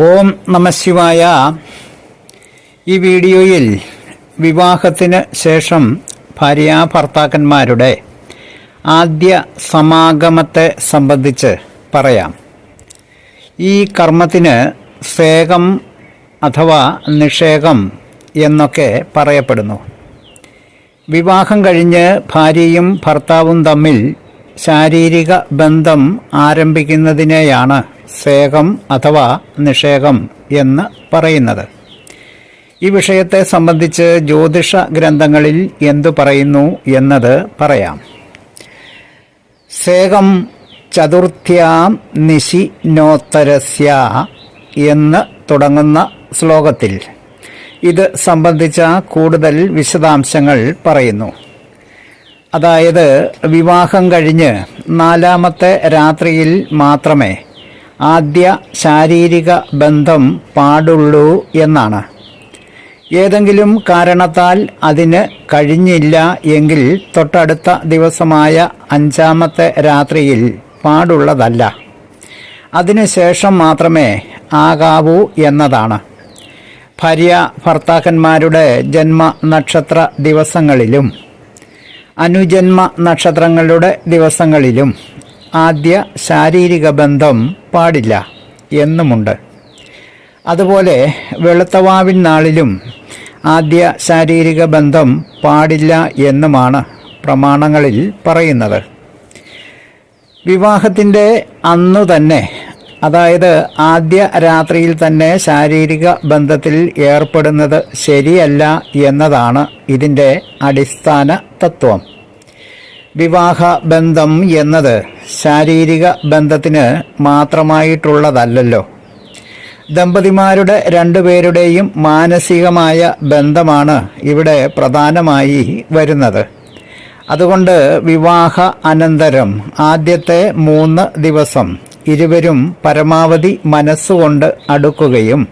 ഓം നമശിവായ ഈ വീഡിയോയിൽ വിവാഹത്തിന് ശേഷം ഭാര്യാഭർത്താക്കന്മാരുടെ ആദ്യ സമാഗമത്തെ സംബന്ധിച്ച് പറയാം. ഈ കർമ്മത്തിന് സേകം അഥവാ നിഷേകം എന്നൊക്കെ പറയപ്പെടുന്നു. വിവാഹം കഴിഞ്ഞ് ഭാര്യയും ഭർത്താവും തമ്മിൽ ശാരീരിക ബന്ധം ആരംഭിക്കുന്നതിനെയാണ് സേകം അഥവാ നിഷേകം എന്ന് പറയുന്നത്. ഈ വിഷയത്തെ സംബന്ധിച്ച് ജ്യോതിഷ ഗ്രന്ഥങ്ങളിൽ എന്തു പറയുന്നു എന്നത് പറയാം. സേകം ചതുർത്ഥ്യാം നിശി നോത്തരസ്യ എന്ന് തുടങ്ങുന്ന ശ്ലോകത്തിൽ ഇത് സംബന്ധിച്ച കൂടുതൽ വിശദാംശങ്ങൾ പറയുന്നു. അതായത് വിവാഹം കഴിഞ്ഞ് നാലാമത്തെ രാത്രിയിൽ മാത്രമേ ആദ്യ ശാരീരിക ബന്ധം പാടുള്ളൂ എന്നാണ്. ഏതെങ്കിലും കാരണത്താൽ അതിന് കഴിഞ്ഞില്ല എങ്കിൽ തൊട്ടടുത്ത ദിവസമായ അഞ്ചാമത്തെ രാത്രിയിൽ പാടുള്ളതല്ല. അതിനുശേഷം മാത്രമേ ആകാവൂ എന്നതാണ്. ഭാര്യ ഭർത്താക്കന്മാരുടെ ജന്മ നക്ഷത്ര ദിവസങ്ങളിലും അനുജന്മ നക്ഷത്രങ്ങളുടെ ദിവസങ്ങളിലും ആദ്യ ശാരീരിക ബന്ധം പാടില്ല എന്നുമുണ്ട്. അതുപോലെ വെളുത്തവാവിൻ നാളിലും ആദ്യ ശാരീരിക ബന്ധം പാടില്ല എന്നുമാണ് പ്രമാണങ്ങളിൽ പറയുന്നത്. വിവാഹത്തിന്റെ അന്നു തന്നെ അതായത് ആദ്യ രാത്രിയിൽ തന്നെ ശാരീരിക ബന്ധത്തിൽ ഏർപ്പെടുന്നത് ശരിയല്ല എന്നതാണ് ഇതിന്റെ അടിസ്ഥാന തത്വം. വിവാഹ ബന്ധം എന്നത് ശാരീരിക ബന്ധത്തിന് മാത്രമായിട്ടുള്ളതല്ലല്ലോ. ദമ്പതിമാരുടെ രണ്ടുപേരുടെയും മാനസികമായ ബന്ധമാണ് ഇവിടെ പ്രധാനമായി വരുന്നത്. അതുകൊണ്ട് വിവാഹ അനന്തരം ആദ്യത്തെ മൂന്ന് ദിവസം ഇരുവരും പരമാവധി മനസ്സുകൊണ്ട് അടുക്കുകയും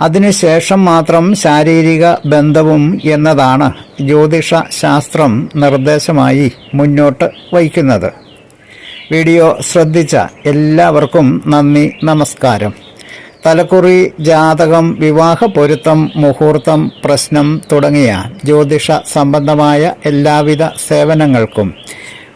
അതിനുശേഷം മാത്രം ശാരീരിക ബന്ധവും എന്നതാണ് ജ്യോതിഷ ശാസ്ത്രം നിർദ്ദേശമായി മുന്നോട്ട് വയ്ക്കുന്നത്. വീഡിയോ ശ്രദ്ധിച്ച എല്ലാവർക്കും നന്ദി നമസ്കാരം. തലക്കുറി ജാതകം വിവാഹ പൊരുത്തം മുഹൂർത്തം പ്രശ്നം തുടങ്ങിയ ജ്യോതിഷ സംബന്ധമായ എല്ലാവിധ സേവനങ്ങൾക്കും